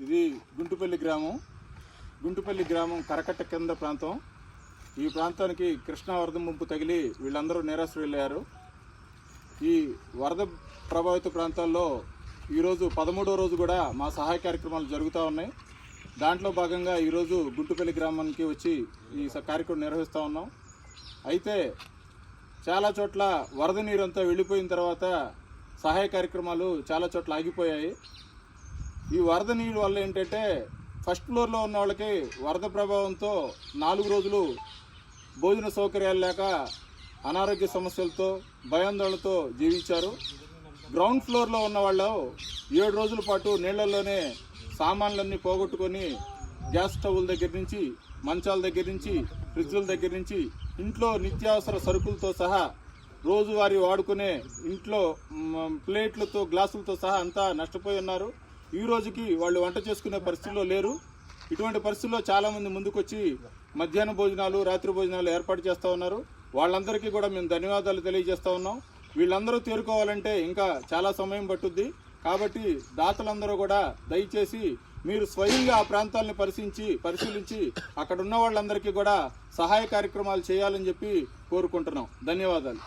ఇది గుంటుపల్లి గ్రామం. గుంటుపల్లి గ్రామం కరకట్ట కింద ప్రాంతం. ఈ ప్రాంతానికి కృష్ణా వరద ముంపు తగిలి వీళ్ళందరూ నిరాశ్రయులయ్యారు ఈ వరద ప్రభావిత ప్రాంతాల్లో ఈరోజు పదమూడో రోజు కూడా మా సహాయ కార్యక్రమాలు జరుగుతూ ఉన్నాయి. దాంట్లో భాగంగా ఈరోజు గుంటుపల్లి గ్రామానికి వచ్చి ఈ స- కార్యక్రమం నిర్వహిస్తూ ఉన్నాం. అయితే చాలా చోట్ల వరద నీరంతా వెళ్ళిపోయిన తర్వాత సహాయ కార్యక్రమాలు చాలా చోట్ల ఆగిపోయాయి. ఈ వరద నీరు వల్ల ఏంటంటే ఫస్ట్ ఫ్లోర్లో ఉన్న వాళ్ళకి వరద ప్రభావంతో నాలుగు రోజులు భోజన సౌకర్యాలు లేక అనారోగ్య సమస్యలతో భయాందోళనతో జీవించారు. గ్రౌండ్ ఫ్లోర్లో ఉన్న వాళ్ళు ఏడు రోజుల పాటు నీళ్ళలోనే సామాన్లన్నీ పోగొట్టుకొని గ్యాస్ స్టవ్ల దగ్గర నుంచి మంచాల దగ్గర నుంచి ఫ్రిడ్జ్ల దగ్గర నుంచి ఇంట్లో నిత్యావసర సరుకులతో సహా రోజువారీ వాడుకునే ఇంట్లో ప్లేట్లతో గ్లాసులతో సహా అంతా నష్టపోయి ఉన్నారు. ఈ రోజుకి వాళ్ళు వంట చేసుకునే పరిస్థితిలో లేరు. ఇటువంటి పరిస్థితుల్లో చాలామంది ముందుకొచ్చి మధ్యాహ్న భోజనాలు రాత్రి భోజనాలు ఏర్పాటు చేస్తూ ఉన్నారు. వాళ్ళందరికీ కూడా మేము ధన్యవాదాలు తెలియజేస్తూ ఉన్నాం. వీళ్ళందరూ తేరుకోవాలంటే ఇంకా చాలా సమయం పట్టుద్ది. కాబట్టి దాతలందరూ కూడా దయచేసి మీరు స్వయంగా ఆ ప్రాంతాలను పరిశీలించి పరిశీలించి అక్కడ ఉన్న వాళ్ళందరికీ కూడా సహాయ కార్యక్రమాలు చేయాలని చెప్పి కోరుకుంటున్నాం. ధన్యవాదాలు.